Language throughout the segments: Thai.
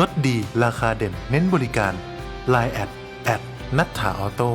ลดดีราคาเด่นเน้นบริการ Line แอดแอดนัทธาออโต้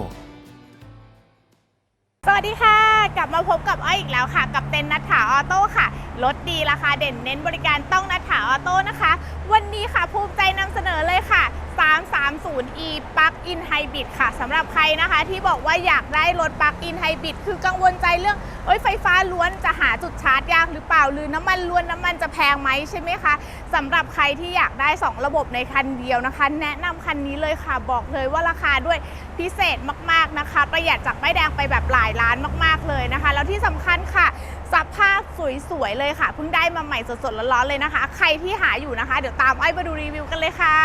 สวัสดีค่ะ กลับมาพบกับอ้อยอีกแล้วค่ะ กับเต็นนัทถาออโต้ค่ะ ลดดีราคาเด่นเน้นบริการต้องนัทถาออโต้นะคะ วันนี้ค่ะภูมิใจนำเสนอเลยค่ะ 330e Plug-in Hybrid ค่ะสำหรับใครนะคะที่บอกว่าอยากได้รถ Plug-in Hybrid คือกังวลใจเรื่องเอ้ยไฟฟ้าล้วนจะหาจุดชาร์จยากหรือเปล่า หรือน้ำมันล้วนน้ำมันจะแพงไหมใช่ไหมคะสำหรับใครที่อยากได้ 2 ระบบในคันเดียวนะคะ แนะนำคันนี้เลยค่ะบอกเลยว่าราคาด้วยพิเศษมากๆนะคะ ประหยัดจากไม่ายแดงไปแบบหลายล้านมาก ๆเลยนะคะ แล้วที่สำคัญค่ะ สภาพสวยๆเลยค่ะเพิ่งได้มาใหม่สดๆร้อนๆเลยนะคะ ใครที่หาอยู่นะคะ เดี๋ยวตามไอ้มาดูรีวิวกันเลยค่ะ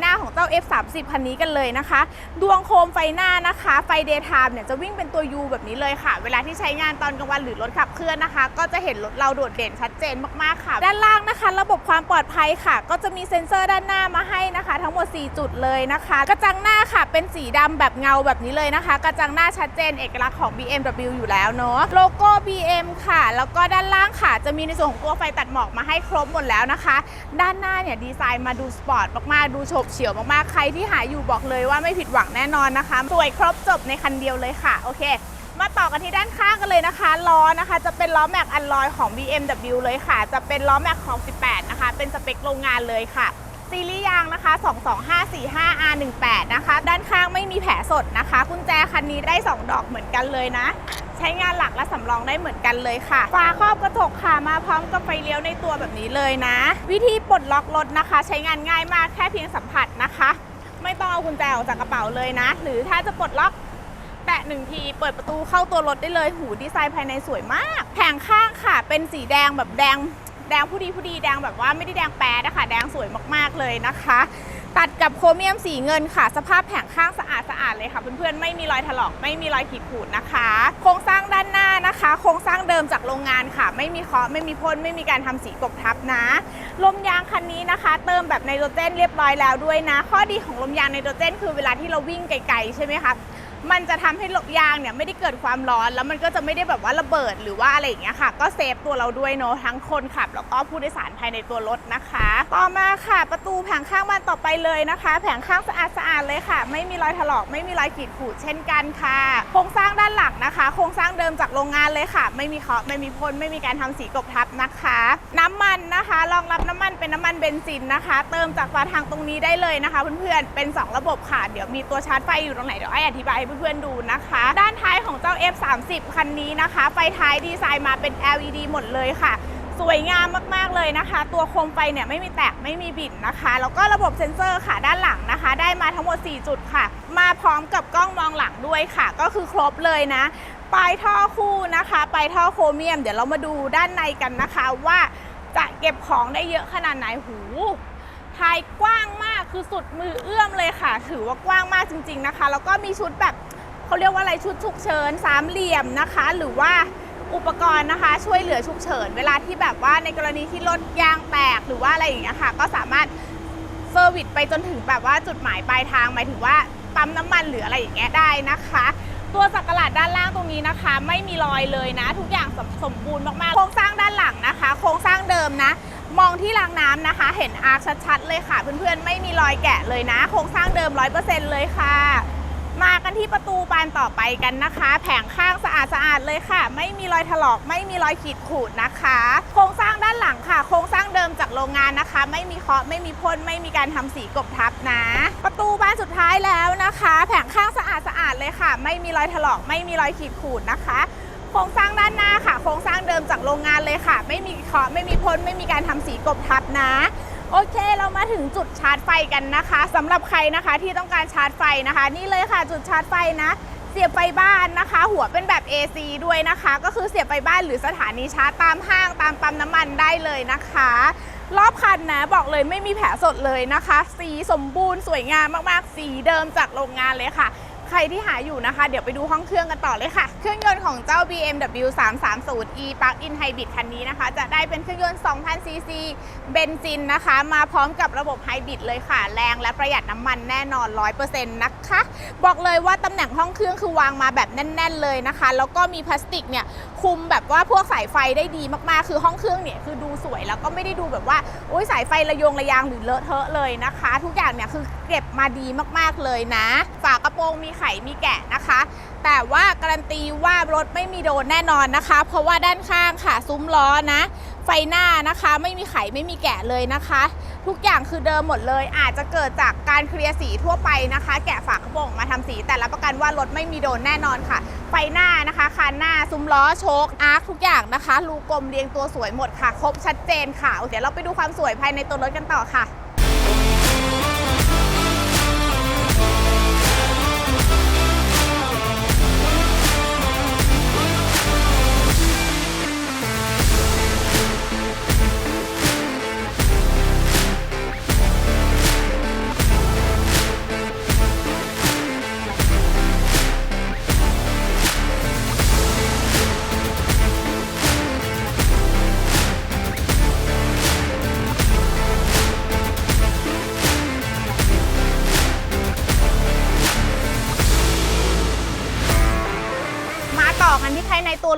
หน้าของเจ้า F30 คันนี้กันเลยนะคะ ดวงโคมไฟหน้านะคะ ไฟ daytime เนี่ยจะวิ่งเป็นตัว U แบบนี้เลยค่ะ เวลาที่ใช้งานตอนกลางวันหรือรถขับเคลื่อนนะคะ ก็จะเห็นรถเราโดดเด่นชัดเจนมากๆค่ะ ด้านล่างนะคะ ระบบความปลอดภัยค่ะ ก็จะมีเซ็นเซอร์ด้านหน้ามาให้นะคะ ทั้งหมด 4 จุดเลยนะคะ กระจังหน้าค่ะเป็นสีดำแบบเงาแบบนี้เลยนะคะ กระจังหน้าชัดเจนเอกลักษณ์ของ BMW อยู่แล้วเนาะโลโก้ BM ค่ะ แล้วก็ด้านล่างค่ะ จะมีในส่วนของตัวไฟตัดหมอกมาให้ครบหมดแล้วนะคะ ด้านหน้าเนี่ยดีไซน์มาดูสปอร์ตมากๆดูโฉบเฉียวมากๆ ใครที่หาอยู่บอกเลยว่าไม่ผิดหวังแน่นอนนะคะ สวยครบจบในคันเดียวเลยค่ะ โอเค มาต่อกันที่ด้านข้างกันเลยนะคะ ล้อนะคะ จะเป็นล้อแม็กอัลลอยของ BMW เลยค่ะ จะเป็นล้อแม็กของ 18 นะคะ เป็นสเปคโรงงานเลยค่ะซีรีส์ยางนะคะ 22545 R18 นะคะ ด้านข้างไม่มีแผลสดนะคะ กุญแจคันนี้ได้ 2 ดอกเหมือนกันเลยนะ ใช้งานหลักและสำรองได้เหมือนกันเลยค่ะ ฝาครอบกระจกค่ะมาพร้อมกับไฟเลี้ยวในตัวแบบนี้เลยนะ วิธีปลดล็อกรถนะคะ ใช้งานง่ายมากแค่เพียงสัมผัสนะคะ ไม่ต้องเอากุญแจออกจากกระเป๋าเลยนะ หรือถ้าจะปลดล็อกแตะหนึ่งทีเปิดประตูเข้าตัวรถได้เลยหูดีไซน์ภายในสวยมาก แผงข้างค่ะ เป็นสีแดงแบบแดงแดงผู้ดีผู้ดีแดงแบบว่าไม่ได้แดงแป๊ดนะคะแดงสวยมากๆเลยนะคะ ตัดกับโครเมียมสีเงินค่ะ สภาพแผงข้างสะอาดสะอาดเลยค่ะเพื่อนๆไม่มีรอยถลอกไม่มีรอยขีดขูดนะคะ โครงสร้างด้านหน้านะคะ โครงสร้างเดิมจากโรงงานค่ะ ไม่มีเคาะไม่มีพ่นไม่มีการทำสีกบทับนะ ลมยางคันนี้นะคะ เติมแบบไนโตรเจนเรียบร้อยแล้วด้วยนะ ข้อดีของลมยางไนโตรเจน คือเวลาที่เราวิ่งไกลๆใช่ไหมคะ มันจะทำให้ลมยางเนี่ยไม่ได้เกิดความร้อน แล้วมันก็จะไม่ได้แบบว่าระเบิดหรือว่าอะไรอย่างเงี้ยค่ะ ก็เซฟตัวเราด้วยเนอะทั้งคนขับ แล้วก็ผู้โดยสารภายในตัวรถนะคะ ต่อมาค่ะ ประตูแผงข้างบานต่อไปเลยนะคะ แผงข้างสะอาดสะอาดๆเลยค่ะ ไม่มีรอยถลอกไม่มีรอยขีดขูดเช่นกันค่ะ โครงสร้างด้านหลังนะคะ โครงสร้างเดิมจากโรงงานเลยค่ะ ไม่มีเคาะไม่มีพ่นไม่มีการทำสีกบทับนะคะ น้ำมันนะคะรองรับน้ำมันเป็นน้ำมันเบนซินนะคะ เติมจากฝาถังตรงนี้ได้เลยนะคะ เพื่อนๆเป็น 2 ระบบค่ะ เดี๋ยวมีตัวชาร์จไฟอยู่ตรงไหนเดี๋ยวไอ้อธิบายเพื่อนๆดูนะคะ ด้านท้ายของเจ้า F30 คันนี้นะคะ ไฟท้ายดีไซน์มาเป็น LED หมดเลยค่ะ สวยงามมากๆเลยนะคะ ตัวโคมไฟเนี่ยไม่มีแตกไม่มีบิดนะคะ แล้วก็ระบบเซ็นเซอร์ค่ะด้านหลังนะคะ ได้มาทั้งหมด 4 จุดค่ะ มาพร้อมกับกล้องมองหลังด้วยค่ะ ก็คือครบเลยนะปลายท่อคู่นะคะปลายท่อโครเมียม เดี๋ยวเรามาดูด้านในกันนะคะว่าจะเก็บของได้เยอะขนาดไหนหูท้ายกว้างมาก คือสุดมือเอื้อมเลยค่ะ ถือว่ากว้างมากจริง ๆนะคะ แล้วก็มีชุดแบบเขาเรียกว่าอะไรชุดฉุกเฉินสามเหลี่ยมนะคะ หรือว่าอุปกรณ์นะคะ ช่วยเหลือฉุกเฉิน เวลาที่แบบว่าในกรณีที่รถยางแตกหรือว่าอะไรอย่างเงี้ยค่ะ ก็สามารถเซอร์วิสไปจนถึงแบบว่าจุดหมายปลายทางหมายถึงว่าปั๊มน้ำมันหรืออะไรอย่างเงี้ยได้นะคะ ตัวสักหลาดด้านล่างตรงนี้นะคะ ไม่มีรอยเลยนะ ทุกอย่างสมสมบูรณ์มากๆโครงสร้างด้านหลังนะคะ โครงสร้างเดิมนะ มองที่รางน้ำนะคะ เห็นอาร์คชัดๆเลยค่ะ เพื่อนๆไม่มีรอยแกะเลยนะ โครงสร้างเดิม 100%เลยค่ะ มากันที่ประตูบานต่อไปกันนะคะ แผงข้างสะอาดสะอาดๆเลยค่ะ ไม่มีรอยถลอก ไม่มีรอยขีดขูดนะคะ โครงสร้างด้านหลังค่ะ โครงสร้างเดิมจากโรงงานนะคะ ไม่มีเคาะไม่มีพ่นไม่มีการทำสีกบทับนะ ประตูบานสุดท้ายแล้วนะคะ แผงข้างสะอาดสะอาดๆเลยค่ะ ไม่มีรอยถลอก ไม่มีรอยขีดขูดนะคะ โครงสร้างด้านหน้าค่ะ โครงสร้างเดิมจากโรงงานเลยค่ะ ไม่มีเคาะไม่มีพ่นไม่มีการทำสีกบทับนะ โอเคเรามาถึงจุดชาร์จไฟกันนะคะสำหรับใครนะคะที่ต้องการชาร์จไฟนะคะ นี่เลยค่ะจุดชาร์จไฟนะเสียบไฟบ้านนะคะ หัวเป็นแบบ AC ด้วยนะคะ ก็คือเสียบไฟบ้านหรือสถานีชาร์จตามห้างตามปั๊มน้ำมันได้เลยนะคะ รอบคันนะบอกเลยไม่มีแผลสดเลยนะคะ สีสมบูรณ์สวยงามมากๆ สีเดิมจากโรงงานเลยค่ะ ใครที่หาอยู่นะคะ เดี๋ยวไปดูห้องเครื่องกันต่อเลยค่ะ เครื่องยนต์ของเจ้า BMW 330e Plug-in Hybrid คันนี้นะคะ จะได้เป็นเครื่องยนต์ 2,000 cc เบนซินนะคะ มาพร้อมกับระบบไฮบริดเลยค่ะ แรงและประหยัดน้ำมันแน่นอน 100%นะคะ บอกเลยว่าตำแหน่งห้องเครื่องคือวางมาแบบแน่น ๆ เลยนะคะ แล้วก็มีพลาสติกเนี่ยคุมแบบว่าพวกสายไฟได้ดีมากๆ คือห้องเครื่องเนี่ยคือดูสวยแล้วก็ไม่ได้ดูแบบว่าโอ้ยสายไฟระยงระยางหรือเลอะเทอะเลยนะคะ ทุกอย่างเนี่ยคือเก็บมาดีมากๆเลยนะ ปรงมีไขมีแกะนะคะ แต่ว่าการันตีว่ารถไม่มีโดนแน่นอนนะคะ เพราะว่าด้านข้างค่ะซุ้มล้อนะ ไฟหน้านะคะไม่มีไขไม่มีแกะเลยนะคะ ทุกอย่างคือเดิมหมดเลย อาจจะเกิดจากการเคลียร์สีทั่วไปนะคะ แกะฝากระโปรงมาทำสี แต่รับประกันว่ารถไม่มีโดนแน่นอนค่ะ ไฟหน้านะคะคันหน้าซุ้มล้อโชคอาร์คทุกอย่างนะคะรูกลมเรียงตัวสวยหมดค่ะ ครบชัดเจนค่ะเดี๋ยวเราไปดูความสวยภายในตัวรถกันต่อค่ะ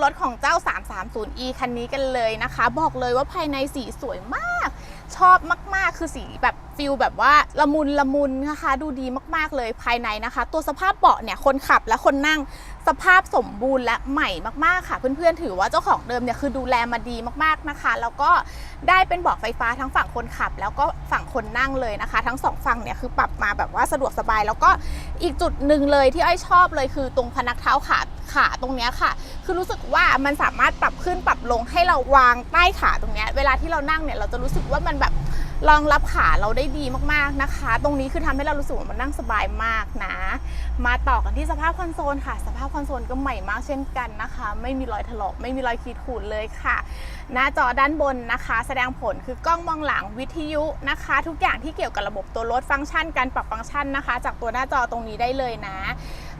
รถของเจ้า 330e คันนี้กันเลยนะคะ บอกเลยว่าภายในสีสวยมาก ชอบมาก ๆ คือสีแบบฟิลแบบว่าละมุนละมุนนะคะ ดูดีมากๆเลยภายในนะคะ ตัวสภาพเบาะเนี่ยคนขับและคนนั่ง สภาพสมบูรณ์และใหม่มากๆค่ะ เพื่อนๆ ถือว่าเจ้าของเดิมเนี่ยคือดูแลมาดีมากๆนะคะ แล้วก็ได้เป็นเบาะไฟฟ้าทั้งฝั่งคนขับ แล้วก็ฝั่งคนนั่งเลยนะคะ ทั้งสองฝั่งเนี่ยคือปรับมาแบบว่าสะดวกสบาย แล้วก็อีกจุดหนึ่งเลยที่อ้อยชอบเลยคือตรงพนักเท้าขาขาตรงเนี้ยค่ะ คือรู้สึกว่ามันสามารถปรับขึ้นปรับลงให้เราวางใต้ขาตรงเนี้ยเวลาที่เรานั่งเนี่ยเราจะรู้สึกว่ามันแบบ รองรับขาเราได้ดีมากๆนะคะ ตรงนี้คือทำให้เรารู้สึกว่ามันนั่งสบายมากนะ มาต่อกันที่สภาพคอนโซลค่ะ สภาพคอนโซลก็ใหม่มากเช่นกันนะคะ ไม่มีรอยถลอกไม่มีรอยขีดข่วนเลยค่ะ หน้าจอด้านบนนะคะ แสดงผลคือกล้องมองหลังวิทยุนะคะ ทุกอย่างที่เกี่ยวกับระบบตัวรถฟังก์ชันการปรับฟังก์ชันนะคะ จากตัวหน้าจอตรงนี้ได้เลยนะ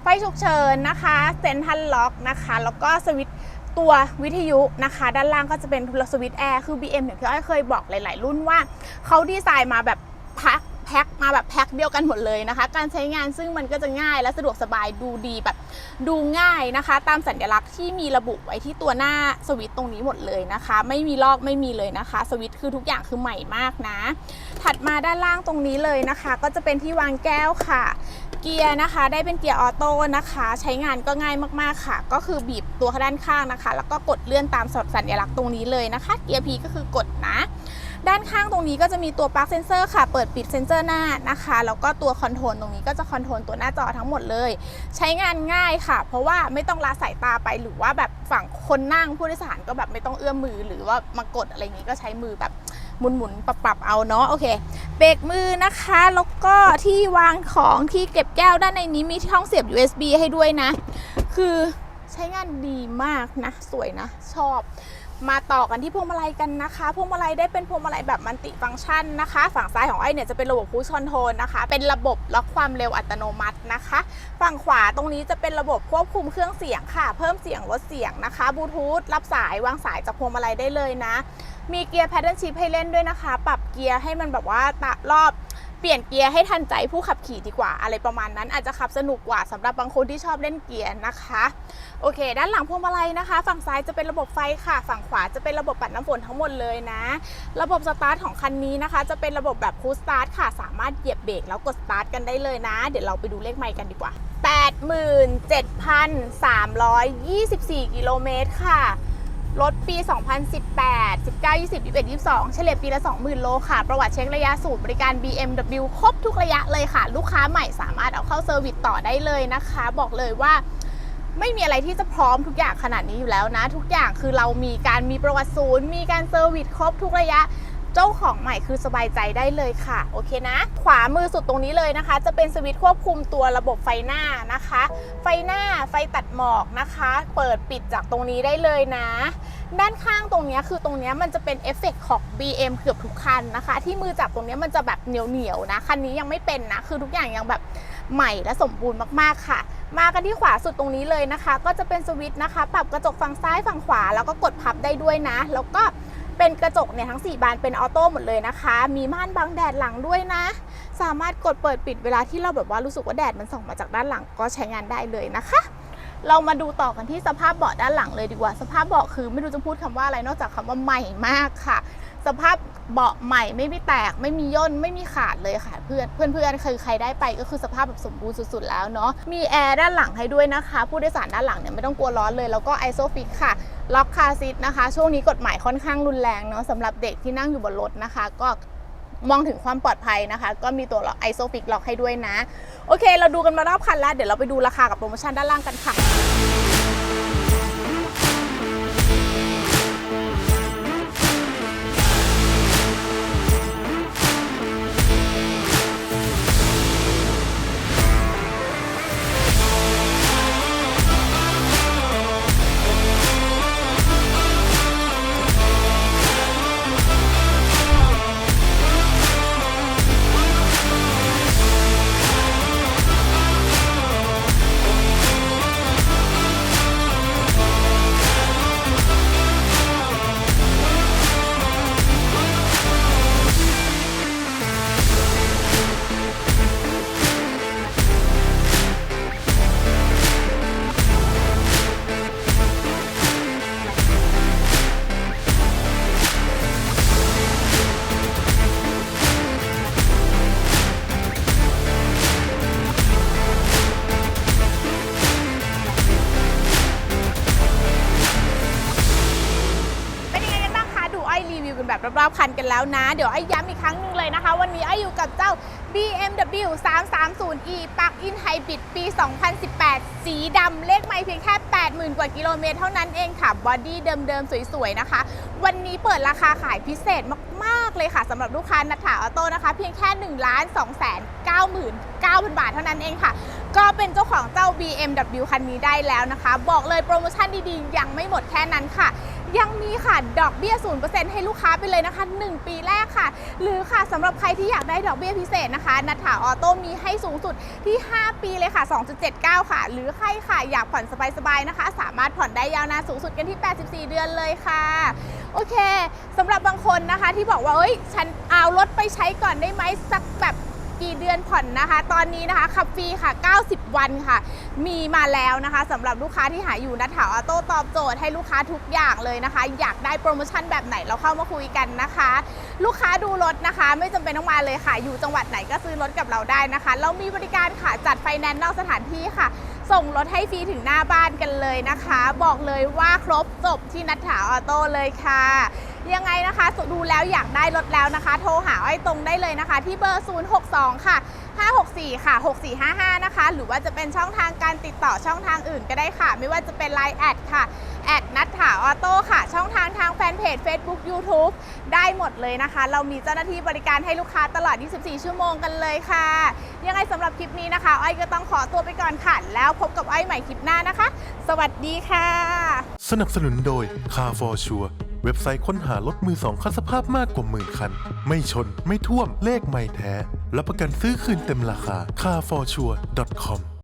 ไฟฉุกเฉินนะคะเซนทันล็อกนะคะ แล้วก็สวิตช์ ตัววิทยุนะคะ ด้านล่างก็จะเป็นสวิตแอร์คือ BM อย่างที่อ้อยเคยบอกหลาย ๆ รุ่นว่าเขาดีไซน์มาแบบพักแพ็คมาแบบแพ็คเดียวกันหมดเลยนะคะ การใช้งานซึ่งมันก็จะง่ายและสะดวกสบายดูดีแบบดูง่ายนะคะ ตามสัญลักษณ์ที่มีระบุไว้ที่ตัวหน้าสวิตตรงนี้หมดเลยนะคะ ไม่มีลอกไม่มีเลยนะคะ สวิตคือทุกอย่างคือใหม่มากนะ ถัดมาด้านล่างตรงนี้เลยนะคะ ก็จะเป็นที่วางแก้วค่ะ เกียร์นะคะ ได้เป็นเกียร์ออโต้นะคะ ใช้งานก็ง่ายมากๆค่ะ ก็คือบีบตัวด้านข้างนะคะ แล้วก็กดเลื่อนตามสัญลักษณ์ตรงนี้เลยนะคะ เกียร์ P ก็คือกดนะ ด้านข้างตรงนี้ก็จะมีตัวปลั๊กเซนเซอร์ค่ะ เปิดปิดเซนเซอร์หน้านะคะ แล้วก็ตัวคอนโทรลตรงนี้ก็จะคอนโทรลตัวหน้าจอทั้งหมดเลย ใช้งานง่ายค่ะ เพราะว่าไม่ต้องละสายตาไปหรือว่าแบบฝั่งคนนั่งผู้โดยสารก็แบบไม่ต้องเอื้อมมือ หรือว่ามากดอะไรอย่างนี้ก็ใช้มือแบบ หมุนๆปรับๆเอาเนาะโอเคเบรกมือนะคะ แล้วก็ที่วางของที่เก็บแก้วด้านในนี้มีช่องเสียบ USB ให้ด้วยนะ คือใช้งานดีมากนะ สวยนะ ชอบ มาต่อกันที่พวงมาลัยกันนะคะพวงมาลัยได้เป็นพวงมาลัยแบบมัลติฟังก์ชันนะคะ ฝั่งซ้ายของไอ้เนี่ยจะเป็นระบบคูชคอนโทรลนะคะ เป็นระบบล็อกความเร็วอัตโนมัตินะคะ ฝั่งขวาตรงนี้จะเป็นระบบควบคุมเครื่องเสียงค่ะ เพิ่มเสียงลดเสียงนะคะบลูทูธรับสายวางสายจากพวงมาลัยได้เลยนะ มีเกียร์แพดเดิลชิพให้เล่นด้วยนะคะ ปรับเกียร์ให้มันแบบว่าตะรอบเปลี่ยนเกียร์ให้ทันใจผู้ขับขี่ดีกว่า อะไรประมาณนั้นอาจจะขับสนุกกว่าสำหรับบางคนที่ชอบเล่นเกียร์นะคะ โอเค ด้านหลังพวงมาลัยนะคะ ฝั่งซ้ายจะเป็นระบบไฟค่ะ ฝั่งขวาจะเป็นระบบปัดน้ำฝนทั้งหมดเลยนะ ระบบสตาร์ทของคันนี้นะคะ จะเป็นระบบแบบคูสตาร์ทค่ะ สามารถเหยียบเบรกแล้วกดสตาร์ทกันได้เลยนะ เดี๋ยวเราไปดูเลขไมล์กันดีกว่า 87,324 กิโลเมตรค่ะ รถปี 2018 19 20 21 22 เฉลี่ยปีละ 20,000 โลค่ะ ประวัติเช็คระยะสูตรบริการ BMW ครบทุกระยะเลยค่ะ ลูกค้าใหม่สามารถเอาเข้าเซอร์วิสต่อได้เลยนะคะ บอกเลยว่าไม่มีอะไรที่จะพร้อมทุกอย่างขนาดนี้อยู่แล้วนะ ทุกอย่างคือเรามีการมีประวัติศูนย์ มีการเซอร์วิสครบทุกระยะ เจ้าของใหม่คือสบายใจได้เลยค่ะ โอเคนะ ขวามือสุดตรงนี้เลยนะคะ จะเป็นสวิตช์ควบคุมตัวระบบไฟหน้านะคะ ไฟหน้าไฟตัดหมอกนะคะ เปิดปิดจากตรงนี้ได้เลยนะ ด้านข้างตรงนี้คือตรงนี้มันจะเป็นเอฟเฟกต์ของ BM เกือบทุกคันนะคะ ที่มือจับตรงนี้มันจะแบบเหนียวเหนียวๆนะ คันนี้ยังไม่เป็นนะ คือทุกอย่างยังแบบใหม่และสมบูรณ์มากๆค่ะ มากันที่ขวาสุดตรงนี้เลยนะคะ ก็จะเป็นสวิตช์นะคะ ปรับกระจกฝั่งซ้ายฝั่งขวา แล้วก็กดพับได้ด้วยนะ แล้วก็ เป็นกระจกเนี่ยทั้ง 4 บานเป็นออโต้หมดเลยนะคะ มีม่านบังแดดหลังด้วยนะ สามารถกดเปิดปิดเวลาที่เราแบบว่ารู้สึกว่าแดดมันส่องมาจากด้านหลังก็ใช้งานได้เลยนะคะ เรามาดูต่อกันที่สภาพเบาะด้านหลังเลยดีกว่า สภาพเบาะคือไม่รู้จะพูดคำว่าอะไรนอกจากคำว่าใหม่มากค่ะ สภาพเบาะใหม่ไม่มีแตกไม่มีย่นไม่มีขาดเลยค่ะเพื่อนเพื่อนเพื่อนคือใครได้ไปก็คือสภาพแบบสมบูรณ์สุดๆแล้วเนาะมีแอร์ด้านหลังให้ด้วยนะคะ ผู้โดยสารด้านหลังเนี่ยไม่ต้องกลัวร้อนเลย แล้วก็ไอโซฟิกค่ะล็อกคาซิทนะคะ ช่วงนี้กฎหมายค่อนข้างรุนแรงเนาะสำหรับเด็กที่นั่งอยู่บนรถนะคะ ก็มองถึงความปลอดภัยนะคะ ก็มีตัวไอโซฟิกล็อกให้ด้วยนะ โอเค เราดูกันมารอบคันแล้ว เดี๋ยวเราไปดูราคากับโปรโมชั่นด้านล่างกันค่ะ คันกันแล้วนะ เดี๋ยวไอ้ย้ำอีกครั้งหนึ่งเลยนะคะ วันนี้ไอ้อยู่กับเจ้า BMW 330e Plug-in Hybrid ปี 2018 สีดำเลขไม่เพียงแค่ 80,000 กว่ากิโลเมตรเท่านั้นเองค่ะบอดี้เดิมๆ สวยๆ นะคะ วันนี้เปิดราคาขายพิเศษมากๆเลยค่ะสำหรับลูกค้านัทถาออโต้นะคะ เพียงแค่ 1 2 9 9 0 0 0 บาทเท่านั้นเองค่ะก็เป็นเจ้าของเจ้า BMW คันนี้ได้แล้วนะคะ บอกเลยโปรโมชั่นดีๆ ยังไม่หมดแค่นั้นค่ะ ยังมีค่ะดอกเบี้ย 0%ให้ลูกค้าไปเลยนะคะ 1 ปีแรกค่ะ หรือค่ะสำหรับใครที่อยากได้ดอกเบี้ยพิเศษนะคะนัทถาออโต้มีให้สูงสุดที่ 5 ปีเลยค่ะ 2.79 ค่ะ หรือใครค่ะอยากผ่อนสบายๆนะคะ สามารถผ่อนได้ยาวนานสูงสุดกันที่ 84 เดือนเลยค่ะโอเคสำหรับบางคนนะคะที่บอกว่าเอ้ยฉันเอารถไปใช้ก่อนได้ไหมสักแบบ กี่เดือนผ่อนนะคะ ตอนนี้นะคะขับฟรีค่ะ 90 วันค่ะ มีมาแล้วนะคะสำหรับลูกค้าที่หาอยู่นัทถาออโต้ตอบโจทย์ให้ลูกค้าทุกอย่างเลยนะคะ อยากได้โปรโมชั่นแบบไหนเราเข้ามาคุยกันนะคะ ลูกค้าดูรถนะคะ ไม่จำเป็นต้องมาเลยค่ะ อยู่จังหวัดไหนก็ซื้อรถกับเราได้นะคะ เรามีบริการค่ะจัดไฟแนนซ์นอกสถานที่ค่ะ ส่งรถให้ฟรีถึงหน้าบ้านกันเลยนะคะ บอกเลยว่าครบจบที่นัทถาออโต้เลยค่ะ ยังไงนะคะดูแล้วอยากได้รถแล้วนะคะ โทรหาไอ้ตรงได้เลยนะคะ ที่เบอร์ 062 ค่ะ 564 ค่ะ 6455 นะคะ หรือว่าจะเป็นช่องทางการติดต่อช่องทางอื่นก็ได้ค่ะ ไม่ว่าจะเป็น Line แอดค่ะแอดนัทถาออโต้ค่ะ ช่องทางทาง ฟนเพจ Facebook YouTube ได้หมดเลยนะคะ เรามีเจ้าหน้าที่บริการให้ลูกค้าตลอด 24 ชั่วโมงกันเลยค่ะ ยังไงสำหรับคลิปนี้นะคะ อ้อยก็ต้องขอตัวไปก่อนค่ะ แล้วพบกับอ้อยใหม่คลิปหน้านะคะ สวัสดีค่ะ สนับสนุนโดย Car for Sure เว็บไซต์ค้นหารถมือสองคันสภาพมากกว่าหมื่นคัน ไม่ชน ไม่ท่วม เลขไม่แท้ รับประกันซื้อคืนเต็มราคา carforsure.com